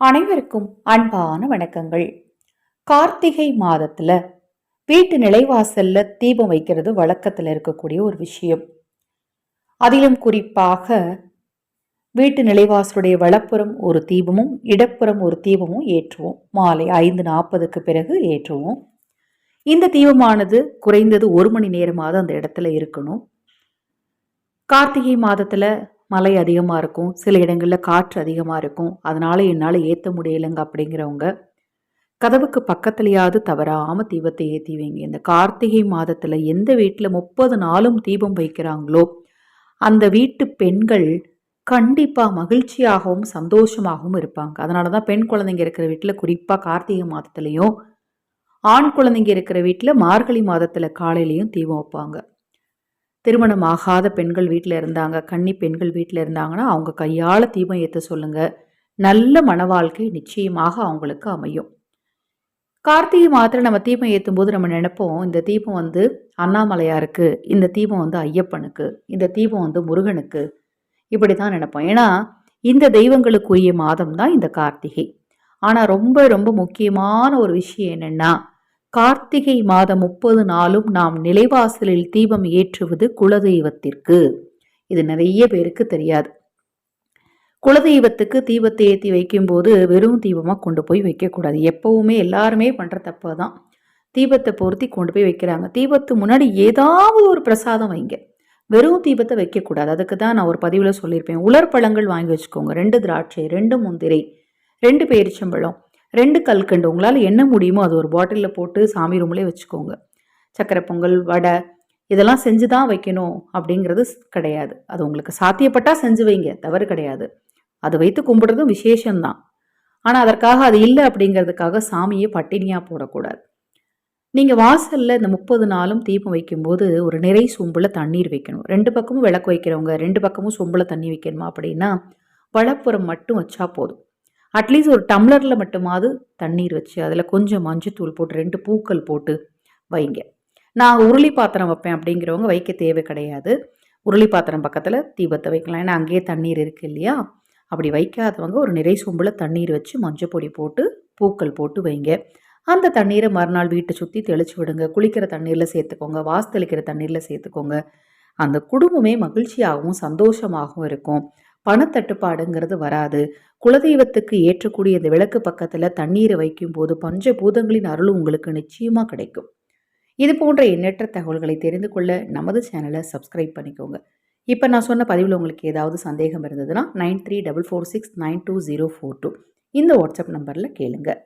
அனைவருக்கும் அன்பான வணக்கங்கள். கார்த்திகை மாதத்துல வீட்டு நிலைவாசல்ல தீபம் வைக்கிறது வழக்கத்தில் இருக்கக்கூடிய ஒரு விஷயம். அதிலும் குறிப்பாக வீட்டு நிலைவாசலுடைய வலப்புறம் ஒரு தீபமும் இடப்புறம் ஒரு தீபமும் ஏற்றுவோம். மாலை ஐந்து நாற்பதுக்கு பிறகு ஏற்றுவோம். இந்த தீபமானது குறைந்தது ஒரு மணி நேரமாவது அந்த இடத்துல இருக்கணும். கார்த்திகை மாதத்தில் மழை அதிகமாக இருக்கும் சில இடங்களில் காற்று அதிகமாக இருக்கும். அதனால் என்னால் ஏற்ற முடியலைங்க அப்படிங்கிறவங்க கதவுக்கு பக்கத்துலையாவது தவறாமல் தீபத்தை ஏற்றி வைங்க. இந்த கார்த்திகை மாதத்தில் எந்த வீட்டில் முப்பது நாளும் தீபம் வைக்கிறாங்களோ அந்த வீட்டு பெண்கள் கண்டிப்பாக மகிழ்ச்சியாகவும் சந்தோஷமாகவும் இருப்பாங்க. அதனால தான் பெண் குழந்தைங்க இருக்கிற வீட்டில் குறிப்பாக கார்த்திகை மாதத்துலேயும் ஆண் குழந்தைங்க இருக்கிற வீட்டில் மார்கழி மாதத்தில் காலையிலையும் தீபம் வைப்பாங்க. திருமணம் ஆகாத பெண்கள் வீட்டில் இருந்தாங்க கன்னி பெண்கள் வீட்டில் இருந்தாங்கன்னா அவங்க கையால் தீபம் ஏற்ற சொல்லுங்கள் நல்ல மன வாழ்க்கை நிச்சயமாக அவங்களுக்கு அமையும். கார்த்திகை மாத்திரை நம்ம தீபம் ஏற்றும் போது நம்ம நினைப்போம் இந்த தீபம் வந்து அண்ணாமலையாருக்கு இந்த தீபம் வந்து ஐயப்பனுக்கு இந்த தீபம் வந்து முருகனுக்கு. இப்படி தான் நினைப்போம். ஏன்னா இந்த தெய்வங்களுக்குரிய மாதம் தான் இந்த கார்த்திகை. ஆனால் ரொம்ப ரொம்ப முக்கியமான ஒரு விஷயம் என்னென்னா கார்த்திகை மாதம் முப்பது நாளும் நாம் நிலைவாசலில் தீபம் ஏற்றுவது குலதெய்வத்திற்கு. இது நிறைய பேருக்கு தெரியாது. குலதெய்வத்துக்கு தீபத்தை ஏற்றி வைக்கும்போது வெறும் தீபமாக கொண்டு போய் வைக்கக்கூடாது. எப்பவுமே எல்லாருமே பண்ணுற தப்பு தான் தீபத்தை பொருத்தி கொண்டு போய் வைக்கிறாங்க. தீபத்து முன்னாடி ஏதாவது ஒரு பிரசாதம் வைங்க. வெறும் தீபத்தை வைக்கக்கூடாது. அதுக்கு தான் நான் ஒரு பதிவில் சொல்லியிருப்பேன். உலர் பழங்கள் வாங்கி வச்சுக்கோங்க. ரெண்டு திராட்சை ரெண்டு முந்திரை ரெண்டு பேரிச்சம்பழம். ரெண்டு கல்கண்டு உங்களால் என்ன முடியுமோ அது ஒரு பாட்டிலில் போட்டு சாமி ரூம்லேயே வச்சுக்கோங்க. சக்கரை பொங்கல் வடை இதெல்லாம் செஞ்சு தான் வைக்கணும் அப்படிங்கிறது கிடையாது. அது உங்களுக்கு சாத்தியப்பட்டால் செஞ்சு வைங்க தவறு கிடையாது. அதை வைத்து கும்பிடுறதும் விசேஷம்தான். ஆனால் அதற்காக அது இல்லை அப்படிங்கிறதுக்காக சாமியை பட்டினியாக போடக்கூடாது. நீங்கள் வாசலில் இந்த முப்பது நாளும் தீபம் வைக்கும்போது ஒரு நிறை சொம்பில் தண்ணீர் வைக்கணும். ரெண்டு பக்கமும் விளக்கு வைக்கிறவங்க ரெண்டு பக்கமும் சொம்பில் தண்ணி வைக்கணுமா அப்படின்னா வளப்புறம் மட்டும் வச்சா போதும். அட்லீஸ்ட் ஒரு டம்ளரில் மட்டுமாவது தண்ணீர் வச்சு அதில் கொஞ்சம் மஞ்சத்தூள் போட்டு ரெண்டு பூக்கள் போட்டு வைங்க. நான் உருளி பாத்திரம் வைப்பேன் அப்படிங்கிறவங்க வைக்க தேவை கிடையாது. உருளி பாத்திரம் பக்கத்தில் தீபத்தை வைக்கலாம். ஏன்னா அங்கேயே தண்ணீர் இருக்குது இல்லையா? அப்படி வைக்காதவங்க ஒரு நிறை சொம்பில் தண்ணீர் வச்சு மஞ்சள் பொடி போட்டு பூக்கள் போட்டு வைங்க. அந்த தண்ணீரை மறுநாள் வீட்டை சுற்றி தெளிச்சு விடுங்க. குளிக்கிற தண்ணீரில் சேர்த்துக்கோங்க. வாசு தெளிக்கிற தண்ணீரில் சேர்த்துக்கோங்க. அந்த குடும்பமே மகிழ்ச்சியாகவும் சந்தோஷமாகவும் இருக்கும். பணத்தட்டுப்பாடுங்கிறது வராது. குலதெய்வத்துக்கு ஏற்றக்கூடிய இந்த விளக்கு பக்கத்தில் தண்ணீரை வைக்கும்போது பஞ்சபூதங்களின் அருளும் உங்களுக்கு நிச்சயமாக கிடைக்கும். இது போன்ற எண்ணற்ற தகவல்களை தெரிந்து கொள்ள நமது சேனலை சப்ஸ்கிரைப் பண்ணிக்கோங்க. இப்போ நான் சொன்ன பதிவில் உங்களுக்கு ஏதாவது சந்தேகம் இருந்ததுன்னா nine three double four six nine two zero four two இந்த வாட்ஸ்அப் நம்பரில் கேளுங்கள்